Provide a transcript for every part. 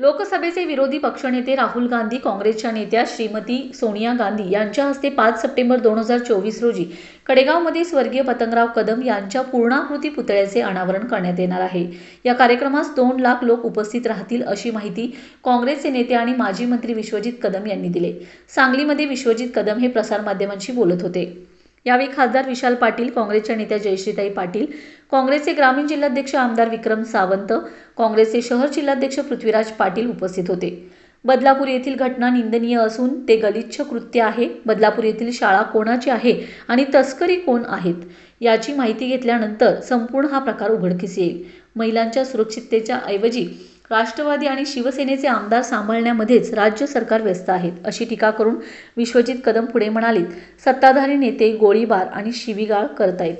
लोकसभेचे विरोधी पक्षनेते राहुल गांधी काँग्रेसच्या नेत्या श्रीमती सोनिया गांधी यांच्या हस्ते पाच सप्टेंबर दोन हजार चोवीस रोजी कडेगावमध्ये स्वर्गीय पतंगराव कदम यांच्या पूर्णाकृती पुतळ्याचे अनावरण करण्यात येणार आहे. या कार्यक्रमास दोन लाख लोक उपस्थित राहतील अशी माहिती काँग्रेसचे नेते आणि माजी मंत्री विश्वजित कदम यांनी दिले. सांगलीमध्ये विश्वजित कदम हे प्रसारमाध्यमांशी बोलत होते. यावेळी खासदार विशाल पाटील काँग्रेसच्या नेत्या जयश्रीताई पाटील काँग्रेसचे ग्रामीण जिल्हाध्यक्ष आमदार विक्रम सावंत काँग्रेसचे शहर जिल्हाध्यक्ष पृथ्वीराज पाटील उपस्थित होते. बदलापूर येथील घटना निंदनीय असून ते गलिच्छ कृत्य आहे. बदलापूर येथील शाळा कोणाची आहे आणि तस्करी कोण आहेत याची माहिती घेतल्यानंतर संपूर्ण हा प्रकार उघडकीस येईल. महिलांच्या सुरक्षिततेच्या ऐवजी राष्ट्रवादी आणि शिवसेनेचे आमदार सांभाळण्यामध्येच राज्य सरकार व्यस्त आहेत अशी टीका करून विश्वजित कदम पुढे म्हणालीत सत्ताधारी नेते गोळीबार आणि शिवीगाळ करतायत.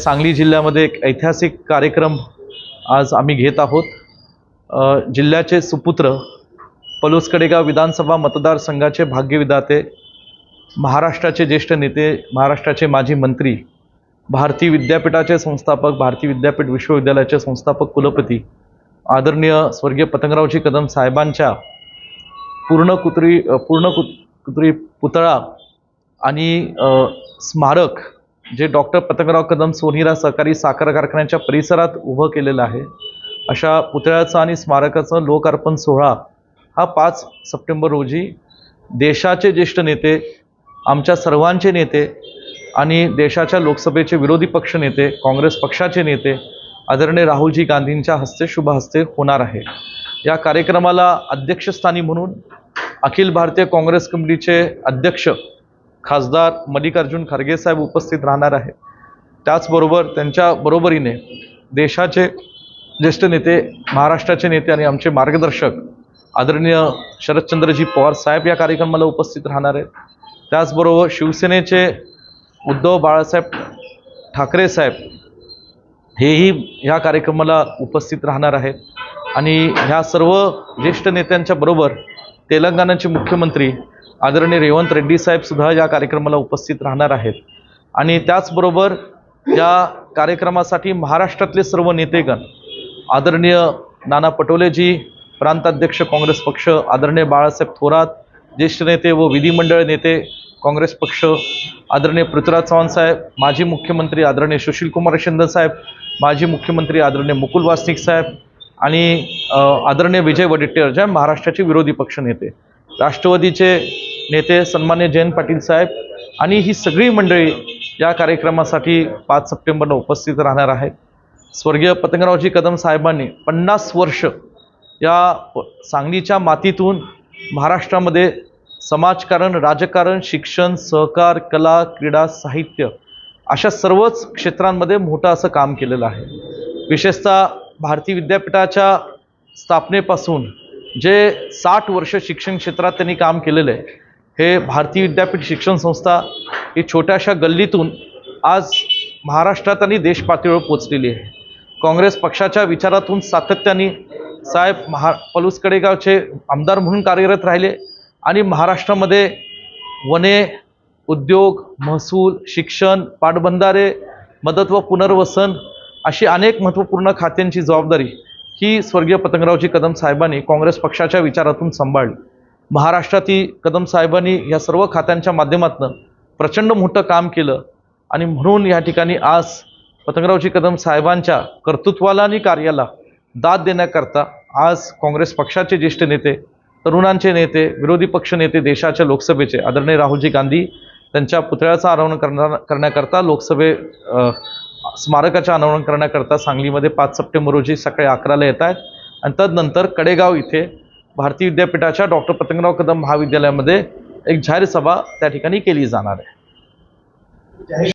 सांगली जिल्ह्यामध्ये एक ऐतिहासिक कार्यक्रम आज आम्ही घेत आहोत. जिल्ह्याचे सुपुत्र पलूसकडेगाव विधानसभा मतदारसंघाचे भाग्यविधाते महाराष्ट्राचे ज्येष्ठ नेते महाराष्ट्राचे माजी मंत्री भारती विद्यापीठाचे संस्थापक भारती विद्यापीठ विश्वविद्यालयाचे संस्थापक कुलपती आदरणीय स्वर्गीय पतंगरावजी कदम साहेबांच्या पूर्णकुत्री कुत पूर्णकुत्री पुतळा आणि स्मारक जे डॉक्टर पतंगराव कदम सोनीरा सहकारी साखर कारखान्याच्या परिसरात उभं केलेलं आहे. अशा पुतळ्याचं आणि स्मारकाचं लोकार्पण सोहळा हा पाच सप्टेंबर रोजी देशाचे ज्येष्ठ नेते आमच्या सर्वांचे नेते आणि देशाच्या लोकसभेचे विरोधी पक्ष नेते काँग्रेस पक्षाचे नेते आदरणीय राहुलजी गांधींच्या हस्ते शुभ हस्ते होणार आहे. या कार्यक्रमाला अध्यक्षस्थानी म्हणून अखिल भारतीय काँग्रेस कमिटीचे अध्यक्ष खासदार मल्लिकार्जुन खरगे साहेब उपस्थित राहणार आहेत. त्याचबरोबर त्यांच्या बरोबरीने देशाचे ज्येष्ठ नेते महाराष्ट्राचे नेते आणि आमचे मार्गदर्शक आदरणीय शरदचंद्रजी पवार साहेब या कार्यक्रमाला उपस्थित राहणार आहेत. त्याचबरोबर शिवसेनेचे उद्धव बाळासाहेब ठाकरे साहेब हेही ह्या कार्यक्रमाला उपस्थित राहणार आहेत. आणि ह्या सर्व ज्येष्ठ नेत्यांच्या बरोबर तेलंगणाचे मुख्यमंत्री आदरणीय रेवंत रेड्डी साहेबसुद्धा या कार्यक्रमाला उपस्थित राहणार आहेत. आणि त्याचबरोबर या कार्यक्रमासाठी महाराष्ट्रातले सर्व नेतेगण आदरणीय नाना पटोलेजी प्रांताध्यक्ष काँग्रेस पक्ष आदरणीय बाळासाहेब थोरात ज्येष्ठ नेते व विधिमंडळ नेते काँग्रेस पक्ष आदरणीय पृथ्वीराज चव्हाण साहेब माजी मुख्यमंत्री आदरणीय सुशीलकुमार शिंदे साहेब माजी मुख्यमंत्री आदरणीय मुकुल वासनिक साहेब आणि आदरणीय विजय वडेट्टीवार जे महाराष्ट्राचे विरोधी पक्ष नेते राष्ट्रवादीचे नेते सन्मान्य जयंत पाटील साहेब आणि ही सगळी मंडळी या कार्यक्रमासाठी पाच सप्टेंबरला उपस्थित राहणार आहेत. स्वर्गीय पतंगरावजी कदम साहेबांनी पन्नास वर्ष या सांगलीच्या मातीतून महाराष्ट्रामध्ये समाजकारण राजकारण शिक्षण सहकार कला क्रीडा साहित्य अशा सर्वच क्षेत्रांमध्ये मोठं असं काम केलेलं आहे. विशेषतः भारती विद्यापीठाच्या स्थापनेपासून जे साठ वर्ष शिक्षण क्षेत्रात त्यांनी काम केलेलं आहे हे भारतीय विद्यापीठ शिक्षण संस्था ही छोट्याशा गल्लीतून आज महाराष्ट्रात आणि देशपातळीवर पोचलेली आहे. काँग्रेस पक्षाच्या विचारातून सातत्याने साहेब महा पलूस कडेगावचे आमदार म्हणून कार्यरत राहिले. आणि महाराष्ट्रामध्ये वने उद्योग महसूल शिक्षण पाटबंधारे मदत व पुनर्वसन अशी अनेक महत्त्वपूर्ण खात्यांची जबाबदारी ही स्वर्गीय पतंगरावजी कदम साहेबांनी काँग्रेस पक्षाच्या विचारातून सांभाळली. महाराष्ट्रातील कदम साहेबांनी या सर्व खात्यांच्या माध्यमातून प्रचंड मोठं काम केलं आणि म्हणून या ठिकाणी आज पतंगरावजी कदम साहेबांच्या कर्तृत्वाला आणि कार्याला दाद देण्याकरता आज काँग्रेस पक्षाचे ज्येष्ठ नेते तरुणांचे नेते विरोधी पक्ष नेते देशाच्या लोकसभेचे आदरणीय राहुलजी गांधी त्यांच्या पुतळ्याचं अनावरण करणार करण्याकरता लोकसभे अ, स्मारकाचं अनावरण करण्याकरता सांगलीमध्ये पाच सप्टेंबर रोजी सकाळी अकराला येत आहेत. आणि तदनंतर कडेगाव इथे भारतीय विद्यापीठाच्या डॉक्टर पतंगराव कदम महाविद्यालयामध्ये एक जाहीर सभा त्या ठिकाणी केली जाणार आहे.